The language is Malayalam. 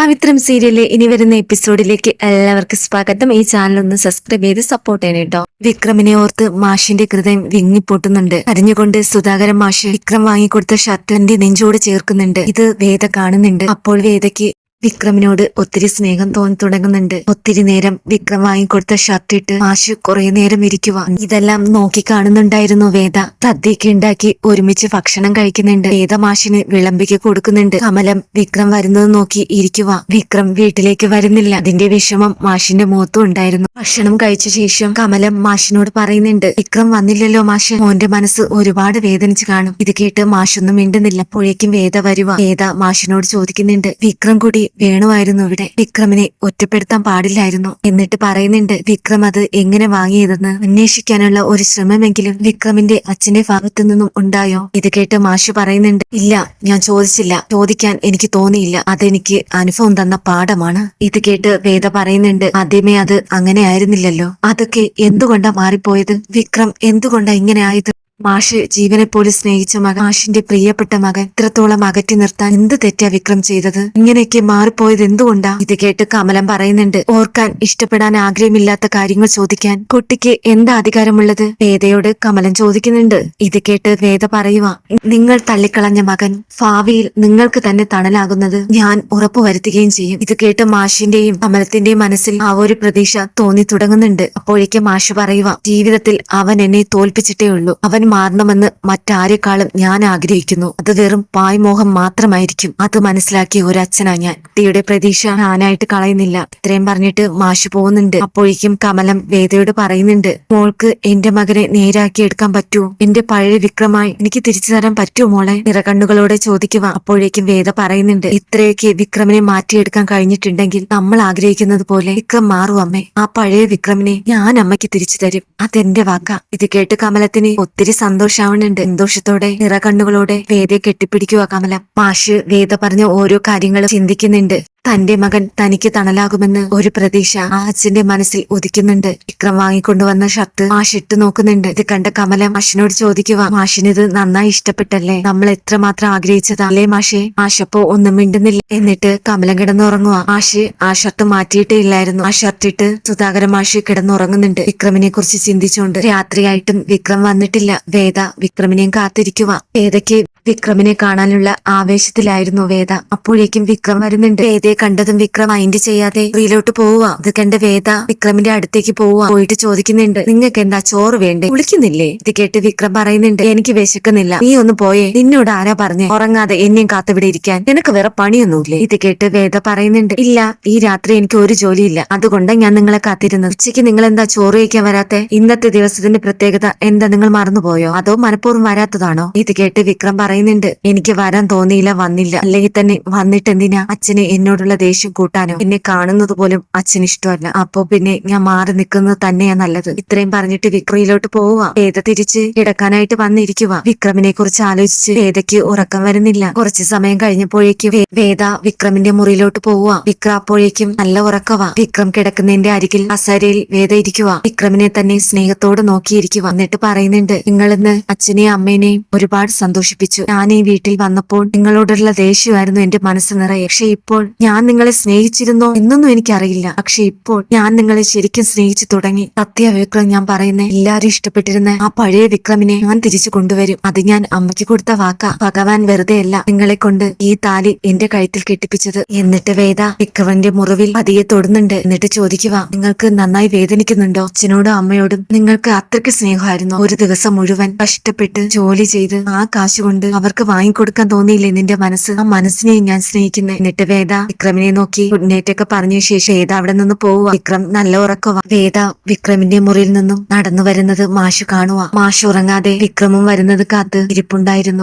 പവിത്രം സീരിയലിലെ ഇനി വരുന്ന എപ്പിസോഡിലേക്ക് എല്ലാവർക്കും സ്വാഗതം. ഈ ചാനൽ ഒന്ന് സബ്സ്ക്രൈബ് ചെയ്ത് സപ്പോർട്ട് ചെയ്യണം കേട്ടോ വിക്രമിനെ ഓർത്ത് മാഷിന്റെ ഹൃദയം വിങ്ങിപ്പൊട്ടുന്നുണ്ട്. അറിഞ്ഞുകൊണ്ട് സുധാകരൻ മാഷ് വിക്രം വാങ്ങിക്കൊടുത്ത ഷർട്ടിന്റെ നെഞ്ചോട് ചേർക്കുന്നുണ്ട്. ഇത് വേദ കാണുന്നുണ്ട്. അപ്പോൾ വേദയ്ക്ക് വിക്രമിനോട് ഒത്തിരി സ്നേഹം തോന്നി തുടങ്ങുന്നുണ്ട്. ഒത്തിരി നേരം വിക്രം വാങ്ങിക്കൊടുത്ത ഷർട്ട് ഇട്ട് മാഷ് കുറെ നേരം ഇരിക്കുക ഇതെല്ലാം നോക്കി കാണുന്നുണ്ടായിരുന്നു വേദ. സദ്യയ്ക്ക് ഉണ്ടാക്കി ഒരുമിച്ച് ഭക്ഷണം കഴിക്കുന്നുണ്ട്. വേദ മാഷിന് വിളമ്പിക്ക് കൊടുക്കുന്നുണ്ട്. കമലം വിക്രം വരുന്നത് നോക്കി ഇരിക്കുക വിക്രം വീട്ടിലേക്ക് വരുന്നില്ല. അതിന്റെ വിഷമം മാഷിന്റെ മുഖത്തും ഉണ്ടായിരുന്നു. ഭക്ഷണം കഴിച്ച ശേഷം കമലം മാഷിനോട് പറയുന്നുണ്ട് വിക്രം വന്നില്ലല്ലോ മാഷ്. മോന്റെ മനസ്സ് ഒരുപാട് വേദനിച്ച് കാണും. ഇത് കേട്ട് മാഷൊന്നും മിണ്ടുന്നില്ല. അപ്പോഴേക്കും വേദ വരുക വേദ മാഷിനോട് ചോദിക്കുന്നുണ്ട് വിക്രം കൂടി വേണമായിരുന്നു ഇവിടെ. വിക്രമിനെ ഒറ്റപ്പെടുത്താൻ പാടില്ലായിരുന്നു. എന്നിട്ട് പറയുന്നുണ്ട് വിക്രം അത് എങ്ങനെ വാങ്ങിയതെന്ന് അന്വേഷിക്കാനുള്ള ഒരു ശ്രമമെങ്കിലും വിക്രമിന്റെ അച്ഛന്റെ ഭാഗത്തു നിന്നും ഉണ്ടായോ? ഇത് കേട്ട് മാഷു പറയുന്നുണ്ട് ഇല്ല ഞാൻ ചോദിച്ചില്ല. ചോദിക്കാൻ എനിക്ക് തോന്നിയില്ല. അതെനിക്ക് അനുഭവം തന്ന പാഠമാണ്. ഇത് കേട്ട് വേദ പറയുന്നുണ്ട് ആദ്യമേ അത് അങ്ങനെ ആയിരുന്നില്ലല്ലോ. അതൊക്കെ എന്തുകൊണ്ടാ മാറിപ്പോയത്? വിക്രം എന്തുകൊണ്ടാ ഇങ്ങനെ ആയത്? മാഷ് ജീവനെ പോലെ സ്നേഹിച്ച മകൻ മാഷിന്റെ പ്രിയപ്പെട്ട മകൻ ഇത്രത്തോളം അകറ്റി നിർത്താൻ എന്ത് തെറ്റാ വിക്രം ചെയ്തത്? ഇങ്ങനെയൊക്കെ മാറിപ്പോയത് എന്തുകൊണ്ടാ? ഇത് കേട്ട് കമലം പറയുന്നുണ്ട് ഓർക്കാൻ ഇഷ്ടപ്പെടാൻ ആഗ്രഹമില്ലാത്ത കാര്യങ്ങൾ ചോദിക്കാൻ. കുട്ടിക്ക് എന്താ അധികാരമുള്ളത്? വേദയോട് കമലം ചോദിക്കുന്നുണ്ട് ഇത് കേട്ട് വേദ പറയുക നിങ്ങൾ തള്ളിക്കളഞ്ഞ മകൻ ഭാവിയിൽ നിങ്ങൾക്ക് തന്നെ തണലാകുന്നത് ഞാൻ ഉറപ്പുവരുത്തുകയും ചെയ്യും. ഇത് കേട്ട് മാഷിന്റെയും കമലത്തിന്റെയും മനസ്സിൽ ആ ഒരു പ്രതീക്ഷ തോന്നി തുടങ്ങുന്നുണ്ട്. അപ്പോഴേക്കും മാഷ് പറയുക ജീവിതത്തിൽ അവൻ എന്നെ തോൽപ്പിച്ചിട്ടേ ഉള്ളൂ. അവൻ മാറണമെന്ന് മറ്റാരെക്കാളും ഞാൻ ആഗ്രഹിക്കുന്നു. അത് വെറും പായ്മോഹം മാത്രമായിരിക്കും. അത് മനസ്സിലാക്കിയ ഒരു അച്ഛനാ ഞാൻ. കുട്ടിയുടെ പ്രതീക്ഷ ഞാനായിട്ട് കളയുന്നില്ല. ഇത്രയും പറഞ്ഞിട്ട് മാഷു പോകുന്നുണ്ട്. അപ്പോഴേക്കും കമലം വേദയോട് പറയുന്നുണ്ട് മോൾക്ക് എന്റെ മകനെ നേരാക്കി എടുക്കാൻ പറ്റുമോ? എന്റെ പഴയ വിക്രമായി എനിക്ക് തിരിച്ചു തരാൻ പറ്റുമോ മോളെ? നിറകണ്ണുകളോടെ ചോദിക്കുക. അപ്പോഴേക്കും വേദ പറയുന്നുണ്ട് ഇത്രയൊക്കെ വിക്രമിനെ മാറ്റിയെടുക്കാൻ കഴിഞ്ഞിട്ടുണ്ടെങ്കിൽ നമ്മൾ ആഗ്രഹിക്കുന്നത് പോലെ വിക്രം മാറും അമ്മേ. ആ പഴയ വിക്രമിനെ ഞാൻ അമ്മയ്ക്ക് തിരിച്ചു തരും. അതെന്റെ വാക്ക. ഇത് കേട്ട് കമലത്തിന് ഒത്തിരി സന്തോഷാവുന്നുണ്ട് സന്തോഷത്തോടെ നിറകണ്ണുകളോടെ വേദയെ കെട്ടിപ്പിടിക്കുക കമലം. മാഷ് വേദ പറഞ്ഞ ഓരോ കാര്യങ്ങളും ചിന്തിക്കുന്നുണ്ട്. തന്റെ മകൻ തനിക്ക് തണലാകുമെന്ന് ഒരു പ്രതീക്ഷ ആ അച്ഛന്റെ മനസ്സിൽ ഉദിക്കുന്നുണ്ട്. വിക്രം വാങ്ങിക്കൊണ്ടുവന്ന ഷർട്ട് മാഷ് ഇട്ട് നോക്കുന്നുണ്ട്. ഇത് കണ്ട കമലം മാഷിനോട് ചോദിക്കുക മാഷിനിത് നന്നായി ഇഷ്ടപ്പെട്ടല്ലേ? നമ്മൾ എത്രമാത്രം ആഗ്രഹിച്ചതാ അല്ലേ മാഷെ? മാഷപ്പോ ഒന്നും മിണ്ടുന്നില്ല. എന്നിട്ട് കമലം കിടന്നുറങ്ങുക മാഷ് ആ ഷർട്ട് മാറ്റിയിട്ടേ ഇല്ലായിരുന്നു. ആ ഷർട്ട് ഇട്ട് സുധാകര മാഷ് കിടന്നുറങ്ങുന്നുണ്ട്. വിക്രമിനെ കുറിച്ച് ചിന്തിച്ചുകൊണ്ട് രാത്രിയായിട്ടും വിക്രം വന്നിട്ടില്ല. വേദ വിക്രമിനെയും കാത്തിരിക്കുക വേദയ്ക്ക് വിക്രമിനെ കാണാനുള്ള ആവേശത്തിലായിരുന്നു വേദ. അപ്പോഴേക്കും വിക്രം വരുന്നുണ്ട്. വേദയെ കണ്ടതും വിക്രം മൈൻഡ് ചെയ്യാതെ റീലോട്ട് പോവുക. അത് കണ്ട വേദ വിക്രമിന്റെ അടുത്തേക്ക് പോവുക. പോയിട്ട് ചോദിക്കുന്നുണ്ട് നിങ്ങൾക്ക് എന്താ ചോറ് വേണ്ടേ? വിളിക്കുന്നില്ലേ ഇത് കേട്ട് വിക്രം പറയുന്നുണ്ട് എനിക്ക് വിശക്കുന്നില്ല. നീ ഒന്ന് പോയേ. നിന്നോട് ആരാ പറഞ്ഞു? ഉറങ്ങാതെ എന്നെയും കാത്തവിടെ ഇരിക്കാൻ. നിനക്ക് വേറെ പണിയൊന്നുമില്ലേ? ഇത് കേട്ട് വേദ പറയുന്നുണ്ട് ഇല്ല ഈ രാത്രി എനിക്ക് ഒരു ജോലിയില്ല. അതുകൊണ്ട് ഞാൻ നിങ്ങളെ കാത്തിരുന്നത്. ഉച്ചയ്ക്ക് നിങ്ങൾ എന്താ ചോറ് കഴിക്കാൻ വരാത്തെ? ഇന്നത്തെ ദിവസത്തിന്റെ പ്രത്യേകത എന്താ? നിങ്ങൾ മറന്നുപോയോ? അതോ മനഃപൂർവം വരാത്തതാണോ? ഇത് കേട്ട് വിക്രം പറയുന്നുണ്ട് എനിക്ക് വരാൻ തോന്നിയില്ല വന്നില്ല. അല്ലെങ്കിൽ തന്നെ വന്നിട്ട് എന്തിനാ അച്ഛനെ അച്ഛന് എന്നോടുള്ള ദേഷ്യം കൂട്ടാനോ എന്നെ കാണുന്നത് പോലും അച്ഛന് ഇഷ്ടമല്ല. അപ്പോ പിന്നെ ഞാൻ മാറി നിൽക്കുന്നത് തന്നെയാ നല്ലത്. ഇത്രയും പറഞ്ഞിട്ട് വിക്രയിലോട്ട് പോവുക. വേദ തിരിച്ച് കിടക്കാനായിട്ട് വന്നിരിക്കുക. വിക്രമിനെ കുറിച്ച് ആലോചിച്ച് വേദയ്ക്ക് ഉറക്കം വരുന്നില്ല. കുറച്ച് സമയം കഴിഞ്ഞപ്പോഴേക്ക് വേദ വിക്രമിന്റെ മുറിയിലോട്ട് പോവുക. വിക്രം അപ്പോഴേക്കും നല്ല ഉറക്കവാ. വിക്രം കിടക്കുന്നതിന്റെ അരികിൽ അസരയിൽ വേദ ഇരിക്കുക വിക്രമിനെ തന്നെ സ്നേഹത്തോട് നോക്കിയിരിക്കുക എന്നിട്ട് പറയുന്നുണ്ട് നിങ്ങളിന്ന് അച്ഛനെയും അമ്മേനെയും ഒരുപാട് സന്തോഷിപ്പിച്ചു. ഞാൻ ഈ വീട്ടിൽ വന്നപ്പോൾ നിങ്ങളോടുള്ള ദേഷ്യമായിരുന്നു എന്റെ മനസ്സ് നിറയെ. പക്ഷെ ഇപ്പോൾ ഞാൻ നിങ്ങളെ സ്നേഹിച്ചിരുന്നോ എന്നൊന്നും എനിക്കറിയില്ല. പക്ഷെ ഇപ്പോൾ ഞാൻ നിങ്ങളെ ശരിക്കും സ്നേഹിച്ചു തുടങ്ങി. സത്യ വിക്രം ഞാൻ പറയുന്നേ എല്ലാരും ഇഷ്ടപ്പെട്ടിരുന്ന ആ പഴയ വിക്രമിനെ ഞാൻ തിരിച്ചു കൊണ്ടുവരും. അത് ഞാൻ അമ്മയ്ക്ക് കൊടുത്ത വാക്ക. ഭഗവാൻ വെറുതെ അല്ല നിങ്ങളെ കൊണ്ട് ഈ താലി എന്റെ കഴുത്തിൽ കെട്ടിപ്പിച്ചത്. എന്നിട്ട് വേദ വിക്രമന്റെ മുറിവിൽ പതിയെ തൊടുന്നുണ്ട്. എന്നിട്ട് ചോദിക്കുക നിങ്ങൾക്ക് നന്നായി വേദനിക്കുന്നുണ്ടോ? അച്ഛനോടും അമ്മയോടും നിങ്ങൾക്ക് അത്രയ്ക്ക് സ്നേഹമായിരുന്നു. ഒരു ദിവസം മുഴുവൻ കഷ്ടപ്പെട്ട് ജോലി ചെയ്ത് ആ കാശ് കൊണ്ട് അവർക്ക് വാങ്ങിക്കൊടുക്കാൻ തോന്നിയില്ലേ നിന്റെ മനസ്സ്? ആ മനസ്സിനെയും ഞാൻ സ്നേഹിക്കുന്നത് എന്നിട്ട് വേദ വിക്രമിനെ നോക്കി ഗുഡ് നൈറ്റ് ഒക്കെ പറഞ്ഞ ശേഷം വേദ അവിടെ നിന്ന് പോവുക? വിക്രം നല്ല ഉറക്കവാ. വേദ വിക്രമിന്റെ മുറിയിൽ നിന്നും നടന്നു വരുന്നത് മാഷു കാണുക മാഷ് ഉറങ്ങാതെ വിക്രമും വരുന്നത് കാത്ത് ഇരിപ്പുണ്ടായിരുന്നു.